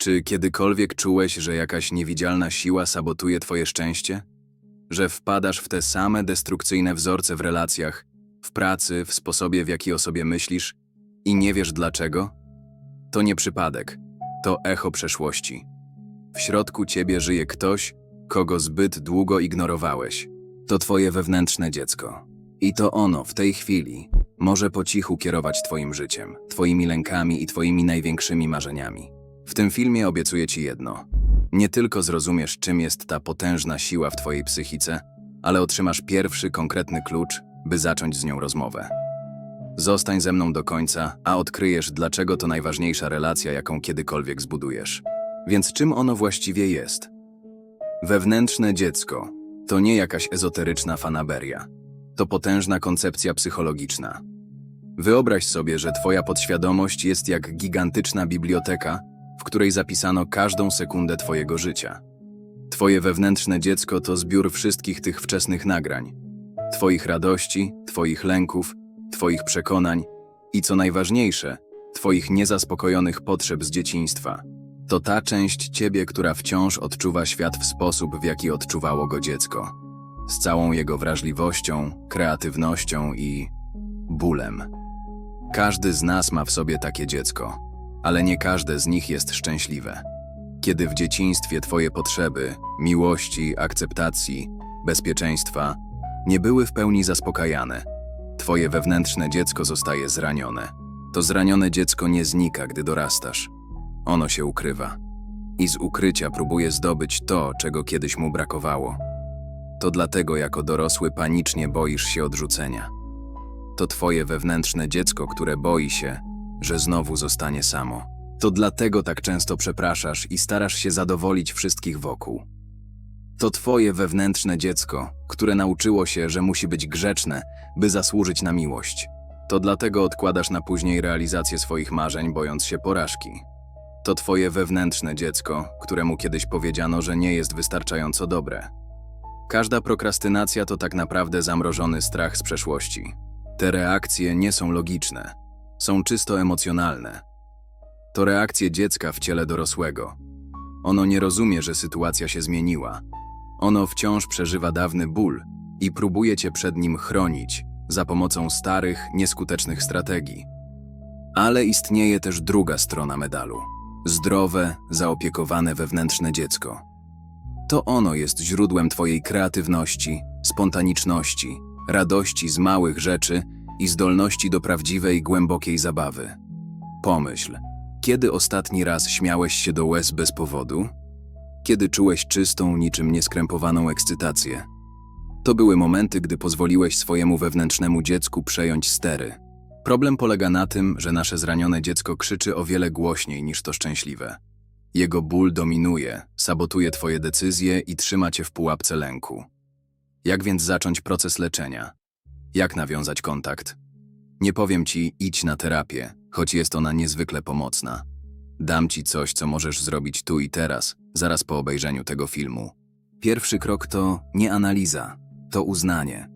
Czy kiedykolwiek czułeś, że jakaś niewidzialna siła sabotuje twoje szczęście? Że wpadasz w te same destrukcyjne wzorce w relacjach, w pracy, w sposobie, w jaki o sobie myślisz i nie wiesz dlaczego? To nie przypadek, to echo przeszłości. W środku ciebie żyje ktoś, kogo zbyt długo ignorowałeś. To twoje wewnętrzne dziecko. I to ono w tej chwili może po cichu kierować twoim życiem, twoimi lękami i twoimi największymi marzeniami. W tym filmie obiecuję ci jedno. Nie tylko zrozumiesz, czym jest ta potężna siła w twojej psychice, ale otrzymasz pierwszy konkretny klucz, by zacząć z nią rozmowę. Zostań ze mną do końca, a odkryjesz, dlaczego to najważniejsza relacja, jaką kiedykolwiek zbudujesz. Więc czym ono właściwie jest? Wewnętrzne dziecko to nie jakaś ezoteryczna fanaberia. To potężna koncepcja psychologiczna. Wyobraź sobie, że twoja podświadomość jest jak gigantyczna biblioteka, której zapisano każdą sekundę twojego życia. Twoje wewnętrzne dziecko to zbiór wszystkich tych wczesnych nagrań. Twoich radości, twoich lęków, twoich przekonań i co najważniejsze, twoich niezaspokojonych potrzeb z dzieciństwa. To ta część ciebie, która wciąż odczuwa świat w sposób, w jaki odczuwało go dziecko. Z całą jego wrażliwością, kreatywnością i bólem. Każdy z nas ma w sobie takie dziecko, ale nie każde z nich jest szczęśliwe. Kiedy w dzieciństwie twoje potrzeby, miłości, akceptacji, bezpieczeństwa nie były w pełni zaspokajane, twoje wewnętrzne dziecko zostaje zranione. To zranione dziecko nie znika, gdy dorastasz. Ono się ukrywa. I z ukrycia próbuje zdobyć to, czego kiedyś mu brakowało. To dlatego jako dorosły panicznie boisz się odrzucenia. To twoje wewnętrzne dziecko, które boi się, że znowu zostanie samo. To dlatego tak często przepraszasz i starasz się zadowolić wszystkich wokół. To twoje wewnętrzne dziecko, które nauczyło się, że musi być grzeczne, by zasłużyć na miłość. To dlatego odkładasz na później realizację swoich marzeń, bojąc się porażki. To twoje wewnętrzne dziecko, któremu kiedyś powiedziano, że nie jest wystarczająco dobre. Każda prokrastynacja to tak naprawdę zamrożony strach z przeszłości. Te reakcje nie są logiczne, są czysto emocjonalne. To reakcje dziecka w ciele dorosłego. Ono nie rozumie, że sytuacja się zmieniła. Ono wciąż przeżywa dawny ból i próbuje cię przed nim chronić za pomocą starych, nieskutecznych strategii. Ale istnieje też druga strona medalu zdrowe, zaopiekowane wewnętrzne dziecko. To ono jest źródłem Twojej kreatywności, spontaniczności, radości z małych rzeczy i zdolności do prawdziwej, głębokiej zabawy. Pomyśl, kiedy ostatni raz śmiałeś się do łez bez powodu? Kiedy czułeś czystą, niczym nieskrępowaną ekscytację? To były momenty, gdy pozwoliłeś swojemu wewnętrznemu dziecku przejąć stery. Problem polega na tym, że nasze zranione dziecko krzyczy o wiele głośniej niż to szczęśliwe. Jego ból dominuje, sabotuje Twoje decyzje i trzyma Cię w pułapce lęku. Jak więc zacząć proces leczenia? Jak nawiązać kontakt? Nie powiem Ci idź na terapię, choć jest ona niezwykle pomocna. Dam Ci coś, co możesz zrobić tu i teraz, zaraz po obejrzeniu tego filmu. Pierwszy krok to nie analiza, to uznanie.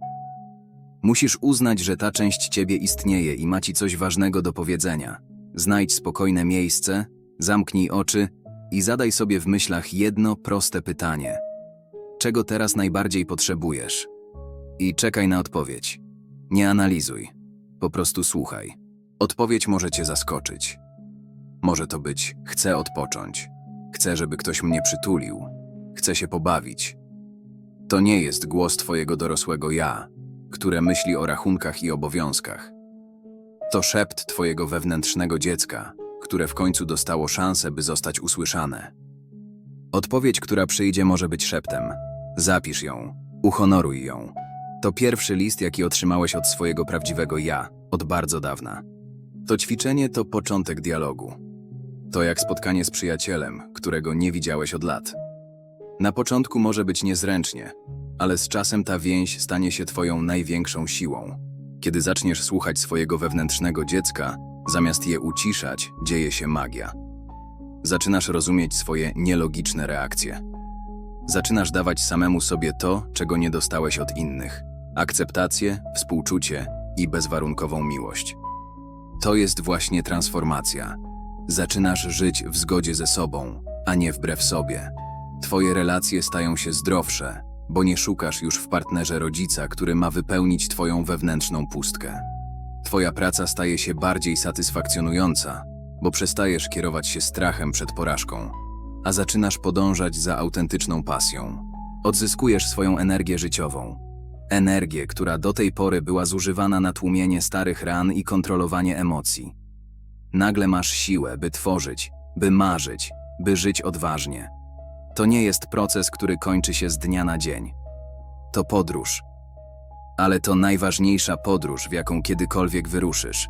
Musisz uznać, że ta część ciebie istnieje i ma ci coś ważnego do powiedzenia. Znajdź spokojne miejsce, zamknij oczy i zadaj sobie w myślach jedno proste pytanie: czego teraz najbardziej potrzebujesz? I czekaj na odpowiedź. Nie analizuj, po prostu słuchaj. Odpowiedź może cię zaskoczyć. Może to być: chcę odpocząć, chcę, żeby ktoś mnie przytulił, chcę się pobawić. To nie jest głos twojego dorosłego ja, które myśli o rachunkach i obowiązkach. To szept twojego wewnętrznego dziecka, które w końcu dostało szansę, by zostać usłyszane. Odpowiedź, która przyjdzie, może być szeptem. Zapisz ją, uhonoruj ją. To pierwszy list, jaki otrzymałeś od swojego prawdziwego ja, od bardzo dawna. To ćwiczenie to początek dialogu. To jak spotkanie z przyjacielem, którego nie widziałeś od lat. Na początku może być niezręcznie, ale z czasem ta więź stanie się Twoją największą siłą. Kiedy zaczniesz słuchać swojego wewnętrznego dziecka, zamiast je uciszać, dzieje się magia. Zaczynasz rozumieć swoje nielogiczne reakcje. Zaczynasz dawać samemu sobie to, czego nie dostałeś od innych: akceptację, współczucie i bezwarunkową miłość. To jest właśnie transformacja. Zaczynasz żyć w zgodzie ze sobą, a nie wbrew sobie. Twoje relacje stają się zdrowsze, bo nie szukasz już w partnerze rodzica, który ma wypełnić Twoją wewnętrzną pustkę. Twoja praca staje się bardziej satysfakcjonująca, bo przestajesz kierować się strachem przed porażką, a zaczynasz podążać za autentyczną pasją. Odzyskujesz swoją energię życiową. Energię, która do tej pory była zużywana na tłumienie starych ran i kontrolowanie emocji. Nagle masz siłę, by tworzyć, by marzyć, by żyć odważnie. To nie jest proces, który kończy się z dnia na dzień. To podróż. Ale to najważniejsza podróż, w jaką kiedykolwiek wyruszysz.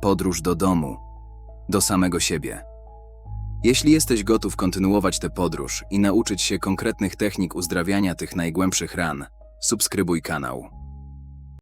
Podróż do domu, do samego siebie. Jeśli jesteś gotów kontynuować tę podróż i nauczyć się konkretnych technik uzdrawiania tych najgłębszych ran, subskrybuj kanał.